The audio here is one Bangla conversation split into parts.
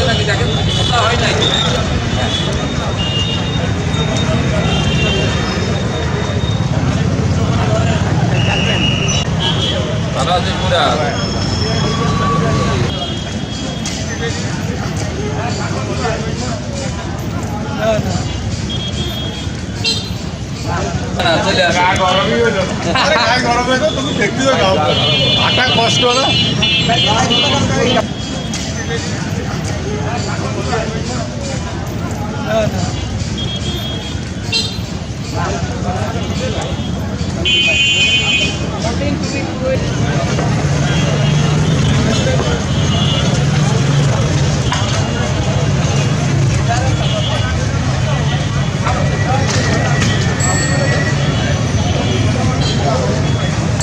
হয়েছে নাকি দেখেন কথা হয় নাই। ভালো আছে পুরা গরম তুমি দেখতে আটা কষ্ট না?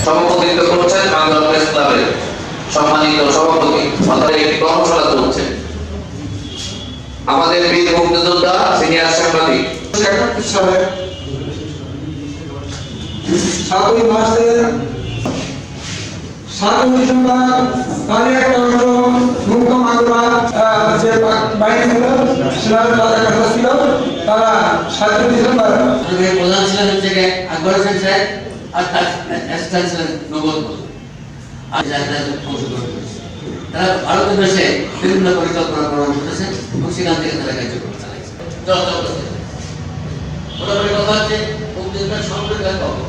সভাপতিত্ব করছেন বাংলা প্রেস ক্লাবের। সম্মানিত সভাপতি আমাদের একটি কর্মশালা চলছে। আমাদের বীর মুক্তিযোদ্ধা সিনিয়র সাংবাদিক। সাতই মাসের সাতই ডিসেম্বর তারই একটা অংশ মুক্ত মাগুরা যে বাহিনী ছিল সেনার তাদের কাছে ছিল। তারা সাতই ডিসেম্বর প্রধান ছিলেন হচ্ছে আকবর হোসেন সাহেব আর তার নবল তারা ভারতের দেশে বিভিন্ন পরিকল্পনা প্রণয়ন করেছে এবং সেখান থেকে তারা কার্যক্রম চালাইছে কথা হচ্ছে কম